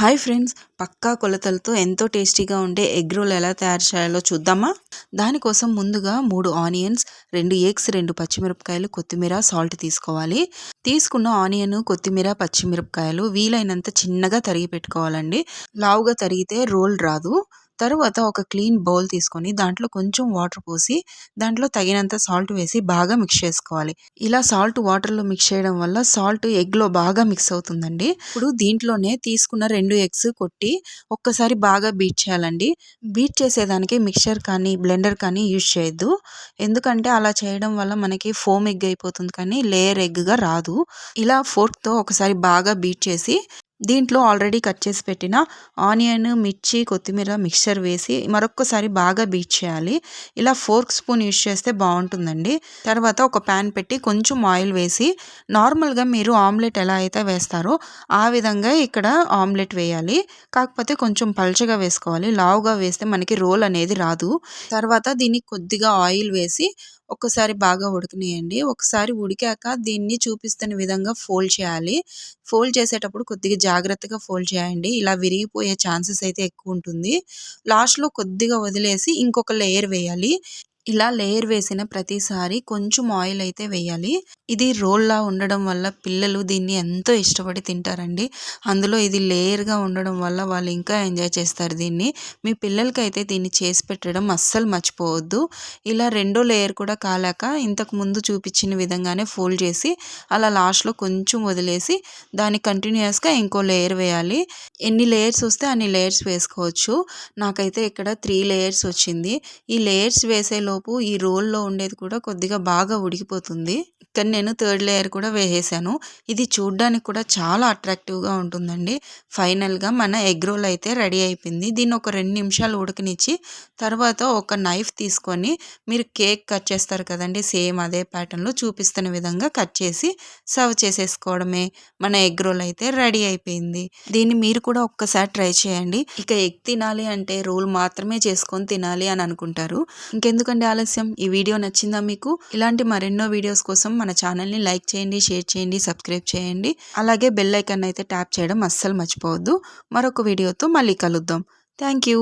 Hi friends పక్కా కొలతలతో ఎంతో టేస్టీగా ఉండే ఎగ్ రోల్ ఎలా తయారు చేయాలో చూద్దామా? దానికోసం ముందుగా మూడు ఆనియన్స్ రెండు ఎగ్స్ రెండు పచ్చిమిరపకాయలు కొత్తిమీర సాల్ట్ తీసుకోవాలి. తీసుకున్న ఆనియన్ కొత్తిమీర పచ్చిమిరపకాయలు వీలైనంత చిన్నగా తరిగి పెట్టుకోవాలండి. లావుగా తరిగితే రోల్ రాదు. తరువాత ఒక క్లీన్ బౌల్ తీసుకొని దాంట్లో కొంచెం వాటర్ పోసి దాంట్లో తగినంత సాల్ట్ వేసి బాగా మిక్స్ చేసుకోవాలి. ఇలా సాల్ట్ వాటర్లో మిక్స్ చేయడం వల్ల సాల్ట్ ఎగ్లో బాగా మిక్స్ అవుతుందండి. ఇప్పుడు దీంట్లోనే తీసుకున్న రెండు ఎగ్స్ కొట్టి ఒక్కసారి బాగా బీట్ చేయాలండి. బీట్ చేసేదానికి మిక్చర్ కానీ బ్లెండర్ కానీ యూజ్ చేయొద్దు. ఎందుకంటే అలా చేయడం వల్ల మనకి ఫోమ్ ఎగ్ అయిపోతుంది కానీ లేయర్ ఎగ్గా రాదు. ఇలా ఫోర్క్తో ఒకసారి బాగా బీట్ చేసి దీంట్లో ఆల్రెడీ కట్ చేసి పెట్టిన ఆనియన్ మిర్చి కొత్తిమీర మిక్చర్ వేసి మరొకసారి బాగా బీట్ చేయాలి. ఇలా ఫోర్క్ స్పూన్ యూజ్ చేస్తే బాగుంటుందండి. తర్వాత ఒక ప్యాన్ పెట్టి కొంచెం ఆయిల్ వేసి నార్మల్గా మీరు ఆమ్లెట్ ఎలా అయితే వేస్తారో ఆ విధంగా ఇక్కడ ఆమ్లెట్ వేయాలి. కాకపోతే కొంచెం పల్చగా వేసుకోవాలి. లావుగా వేస్తే మనకి రోల్ అనేది రాదు. తర్వాత దీనికి కొద్దిగా ఆయిల్ వేసి ఒక్కసారి బాగా ఉడకనియండి. ఒకసారి ఉడికాక దీన్ని చూపిస్తున్న విధంగా ఫోల్డ్ చేయాలి. ఫోల్డ్ చేసేటప్పుడు కొద్దిగా జాగ్రత్తగా ఫోల్డ్ చేయండి. ఇలా విరిగిపోయే ఛాన్సెస్ అయితే ఎక్కువ ఉంటుంది. లాస్ట్లో కొద్దిగా వదిలేసి ఇంకొక లేయర్ వేయాలి. ఇలా లేయర్ వేసిన ప్రతిసారి కొంచెం ఆయిల్ అయితే వేయాలి. ఇది రోల్లా ఉండడం వల్ల పిల్లలు దీన్ని ఎంతో ఇష్టపడి తింటారండి. అందులో ఇది లేయర్గా ఉండడం వల్ల వాళ్ళు ఇంకా ఎంజాయ్ చేస్తారు దీన్ని. మీ పిల్లలకి అయితే దీన్ని చేసి పెట్టడం అస్సలు మర్చిపోవద్దు. ఇలా రెండో లేయర్ కూడా కాలాక ఇంతకు ముందు చూపించిన విధంగానే ఫోల్డ్ చేసి అలా లాస్ట్లో కొంచెం వదిలేసి దాన్ని కంటిన్యూస్గా ఇంకో లేయర్ వేయాలి. ఎన్ని లేయర్స్ వస్తే అన్ని లేయర్స్ వేసుకోవచ్చు. నాకైతే ఇక్కడ త్రీ లేయర్స్ వచ్చింది. ఈ లేయర్స్ వేసే లోపు ఈ రోల్లో ఉండేది కూడా కొద్దిగా బాగా ఉడికిపోతుంది. ఇక్కడ నేను థర్డ్ లేయర్ కూడా వేసేసాను. ఇది చూడ్డానికి కూడా చాలా అట్రాక్టివ్గా ఉంటుందండి. ఫైనల్గా మన ఎగ్ రోల్ అయితే రెడీ అయిపోయింది. దీన్ని ఒక రెండు నిమిషాలు ఉడకనిచ్చి తర్వాత ఒక నైఫ్ తీసుకొని మీరు కేక్ కట్ చేస్తారు కదండి సేమ్ అదే ప్యాటర్న్లో చూపిస్తున్న విధంగా కట్ చేసి సర్వ్ చేసేసుకోవడమే. మన ఎగ్ రోల్ అయితే రెడీ అయిపోయింది. దీన్ని మీరు కూడా ఒక్కసారి ట్రై చేయండి. ఇక ఎగ్ తినాలి అంటే రోల్ మాత్రమే చేసుకొని తినాలి అని అనుకుంటారు. ఇంకెందుకండి ఆలస్యం? ఈ వీడియో నచ్చిందా మీకు? ఇలాంటి మరెన్నో వీడియోస్ కోసం మన ఛానల్ని లైక్ చేయండి షేర్ చేయండి సబ్స్క్రైబ్ చేయండి. అలాగే బెల్ ఐకాన్ అయితే ట్యాప్ చేయడం అస్సలు మర్చిపోవద్దు. మరొక వీడియోతో మళ్ళీ కలుద్దాం. Thank you.